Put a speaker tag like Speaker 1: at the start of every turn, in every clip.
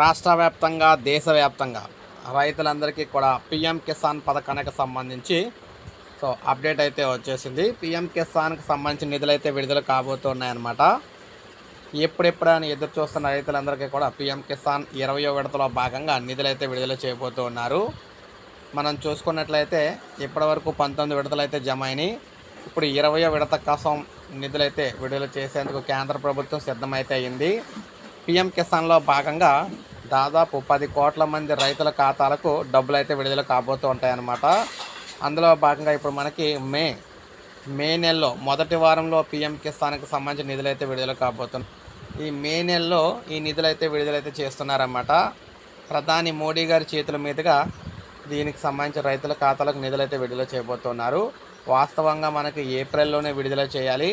Speaker 1: రాష్ట్ర వ్యాప్తంగా దేశవ్యాప్తంగా రైతులందరికీ కూడా పిఎం కిసాన్ పథకానికి సంబంధించి సో అప్డేట్ అయితే వచ్చేసింది. పిఎం కిసాన్కి సంబంధించిన నిధులు అయితే విడుదల కాబోతున్నాయన్నమాట. ఎప్పుడెప్పుడని ఎదురు చూస్తున్న రైతులందరికీ కూడా పిఎం కిసాన్ ఇరవయో విడతలో భాగంగా నిధులు అయితే విడుదల చేయబోతూ ఉన్నారు మనం చూసుకున్నట్లయితే ఇప్పటివరకు పంతొమ్మిది విడతలు అయితే జమ అయినాయి ఇప్పుడు ఇరవయో విడత కోసం నిధులైతే విడుదల చేసేందుకు కేంద్ర ప్రభుత్వం సిద్ధమైతే అయింది. పిఎం కిసాన్లో భాగంగా దాదాపు పది కోట్ల మంది రైతుల ఖాతాలకు డబ్బులు అయితే విడుదల కాబోతూ ఉంటాయన్నమాట. అందులో భాగంగా ఇప్పుడు మనకి మే మే నెలలో మొదటి వారంలో పిఎం కిసాన్కి సంబంధించిన నిధులైతే విడుదల కాబోతున్నాయి. ఈ మే నెలలో ఈ నిధులైతే విడుదలైతే చేస్తున్నారన్నమాట. ప్రధాని మోడీ గారి చేతుల మీదుగా దీనికి సంబంధించిన రైతుల ఖాతాలకు నిధులైతే విడుదల చేయబోతున్నారు. వాస్తవంగా మనకి ఏప్రిల్లోనే విడుదల చేయాలి.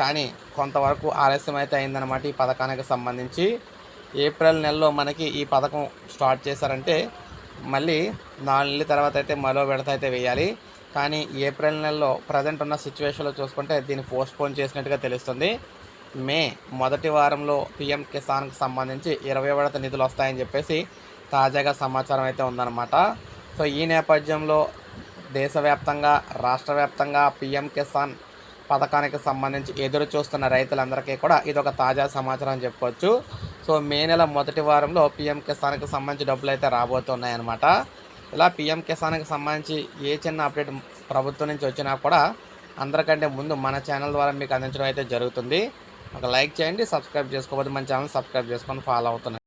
Speaker 1: కానీ కొంతవరకు ఆలస్యం అయితే అయిందన్నమాట ఈ పథకానికి సంబంధించి. ఏప్రిల్ నెలలో మనకి ఈ పథకం స్టార్ట్ చేశారంటే మళ్ళీ నాలుగు నెలల తర్వాత అయితే మరో విడత అయితే వేయాలి. కానీ ఏప్రిల్ నెలలో ప్రజెంట్ ఉన్న సిచ్యువేషన్లో చూసుకుంటే దీన్ని పోస్ట్పోన్ చేసినట్టుగా తెలుస్తుంది. మే మొదటి వారంలో పిఎం కిసాన్కి సంబంధించి ఇరవై విడత నిధులు వస్తాయని చెప్పేసి తాజాగా సమాచారం అయితే ఉందన్నమాట. సో ఈ నేపథ్యంలో దేశవ్యాప్తంగా రాష్ట్ర వ్యాప్తంగా పిఎం కిసాన్ పథకానికి సంబంధించి ఎదురు చూస్తున్న రైతులందరికీ కూడా ఇది ఒక తాజా సమాచారం అని సో మే నెల మొదటి వారంలో పిఎం కిసాన్కి సంబంధించి డబ్బులు అయితే రాబోతున్నాయన్నమాట. ఇలా పిఎం కిసాన్కి సంబంధించి ఏ చిన్న అప్డేట్ ప్రభుత్వం నుంచి వచ్చినా కూడా అందరికంటే ముందు మన ఛానల్ ద్వారా మీకు అందించడం అయితే జరుగుతుంది. ఒక లైక్ చేయండి సబ్స్క్రైబ్ చేసుకోకపోతే మన ఛానల్ సబ్స్క్రైబ్ చేసుకొని ఫాలో అవుతున్నాయి